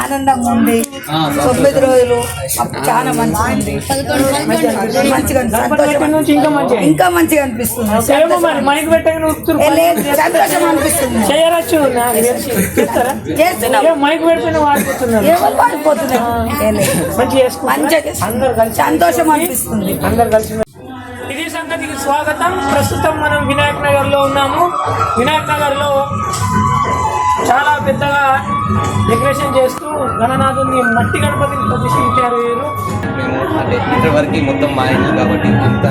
ఆనందంగా ఉంది. తొమ్మిది రోజులు. చాలా మంచిగా ఉంది. మంచిగా. సంతోషం ఇంకా మంచిగా ఇంకా మంచిగా అనిపిస్తుంది. సంతోషం అనిపిస్తుంది. మంచిగా సంతోషం అనిపిస్తుంది. అందరు కలిసి ఇది సంగతికి స్వాగతం. ప్రస్తుతం మనం వినాయక్ నగర్లో ఉన్నాము. వినాయక్ నగర్లో చాలా పెద్దగా డెకరేషన్ చేస్తూ గణనాథుని మట్టి గణపతిని ప్రతిష్ఠించారు వీరు. మేము అంటే మొత్తం మా ఇల్లు కాబట్టి అంత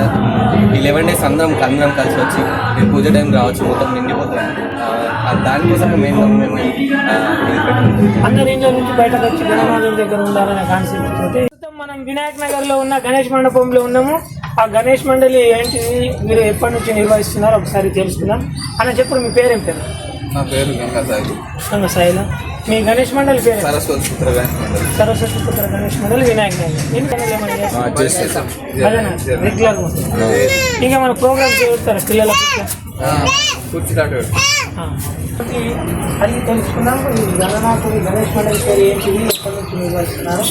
ఈ లెవెన్ డేస్ అందరం అందరం కలిసి వచ్చి ఈ పూజ టైం రావచ్చు మొత్తం నిండిపోతాం. దానికోసం మేము మేము అందరి ఇంట్లో నుంచి బయటకు వచ్చి గణనాథుని దగ్గర ఉండాలనే కాన్సెప్ట్ మనం వినాయక్ నగర్లో ఉన్న గణేష్ మండపంలో ఉన్నాము. ఆ గణేష్ మండలి ఏంటిది మీరు ఎప్పటి నుంచి నిర్వహిస్తున్నారు ఒకసారి తెలుసుకుందాం. అన్న చెప్పుడు మీ పేరేం పేరు? నా పేరు గంగాసాయి. సంగ సాయిల మీ గణేష్ మండలి పేరు? సరస్వతి పుత్ర సరస్వతి పుత్ర గణేష్ మండలి వినాయక్ రెగ్యులర్ ఇంకా మన ప్రోగ్రామ్ చేస్తారా? పిల్లలకి? కూర్చుంటాడు. అది తెలుసుకుందాం. ఈ గణనాథుడి గణేష్ మండలి పేరు ఏంటిది? ఎప్పటి నుంచి నిర్వహిస్తున్నారు?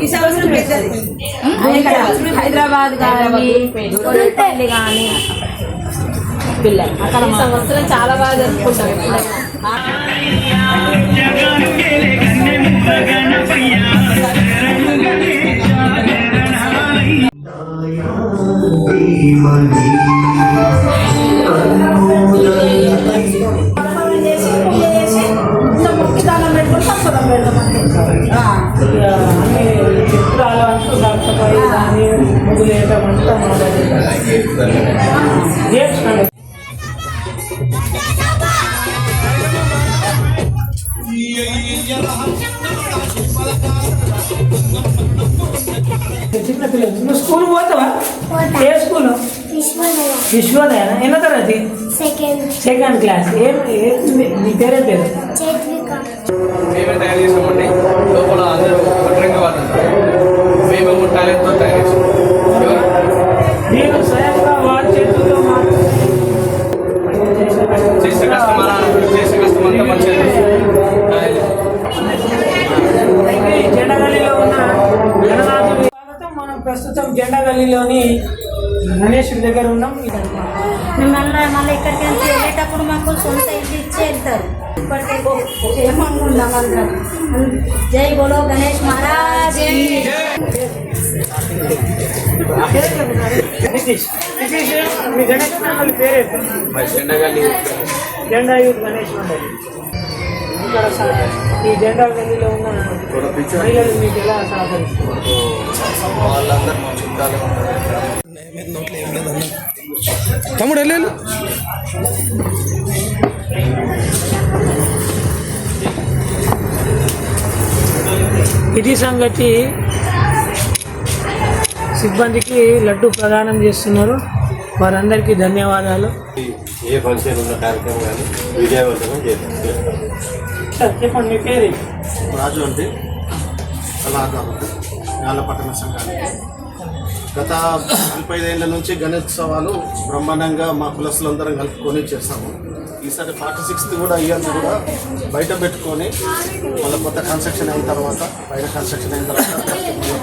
ఈ సంవత్సరం పెద్దది హైదరాబాద్ కానీ కానీ పిల్లలు అక్కడ సంవత్సరం చాలా బాగా జరుపుకుంటారు పిల్లలు. ముగ్గులేయటం అంతా మొదలు గేమ్స్ చిన్న పిల్లలు నువ్వు స్కూల్ పోతావా ఏ స్కూల్ విశ్వోదయ ఎన్నో తరగతి సెకండ్ క్లాస్ ఏం నీ పేరే పేరు లోపల అందరూ ప్రస్తుతం జెండగల్లీలోని గణేశుడి దగ్గర ఉన్నాం. మేము మళ్ళీ మళ్ళీ ఇక్కడికి వెళ్ళి వెళ్ళేటప్పుడు మాకు సొంత ఇల్లు ఇచ్చి వెళ్తారు. ఇప్పటికైతే క్షేమంగా ఉన్నాం అందరం? జై బోలో గణేష్ మహారాజ్. కీ. నితీష్ నితీష్ మీ గణేష్ మండలి పేరే మరి చెండగల్లి జెండా యూత్ గణేష్ మండలి. ఇక్కడ ఈ జెండా గల్లీలో ఉన్న మహిళలు మీకు ఎలా సహకరిస్తారు? తమ్ముడు వెళ్ళు ఇది సంగతి సిబ్బందికి లడ్డు ప్రదానం చేస్తున్నారు. వారందరికీ ధన్యవాదాలు. ఏ ఫంక్షన్ ఉన్న కార్యక్రమం కానీ విజయవంతంగా చేస్తాం చెప్పండి మీ పేరు? రాజు అంటే కళాకారుడు పట్టణ సంఘానికి. గత నలభై ఐదేళ్ళ నుంచి గణేశోత్సవాలు బ్రహ్మాండంగా మా కులస్తులందరం కలుపుకొని చేస్తాము. ఈసారి ఫార్టీ సిక్స్త్ కూడా ఇయర్స్ కూడా బయట పెట్టుకొని మళ్ళీ కొత్త కన్స్ట్రక్షన్ అయిన తర్వాత బయట కన్స్ట్రక్షన్ అయిన తర్వాత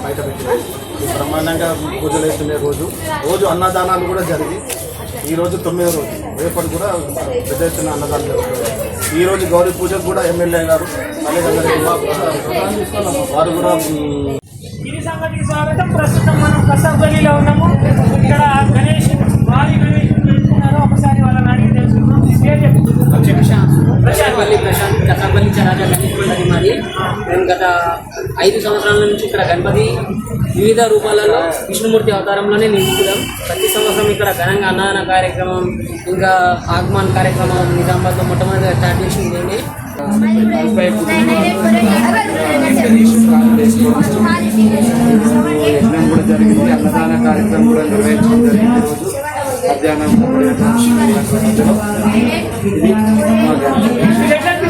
బయట పెట్టుకొని ఈ బ్రహ్మాండంగా పూజలు అవుతున్నాయి రోజు రోజు అన్నదానాలు కూడా జరిగి ఈ రోజు తొమ్మిదో రోజు. రేపటి కూడా పెద్ద ఎత్తున అన్నదానం జరుగుతుంది. ఈ రోజు గౌరీ పూజకు కూడా ఎమ్మెల్యే గారు అదేవిధంగా వారు కూడా ప్రస్తుతం కసాపల్లి చరాజ గణేష్ మండలి మాది. మేము గత ఐదు సంవత్సరాల నుంచి ఇక్కడ గణపతి వివిధ రూపాలలో విష్ణుమూర్తి అవతారంలోనే నిలుపుతాం ప్రతి సంవత్సరం ఇక్కడ ఘనంగా అన్నదాన కార్యక్రమం ఇంకా ఆగమన్ కార్యక్రమం నిజామాబాద్లో మొట్టమొదటిగా స్టార్ట్ చేసింది కూడా జరిగింది అన్నదాన కార్యక్రమం కూడా నిర్వహించడం జరిగింది రోజు మధ్యాహ్నం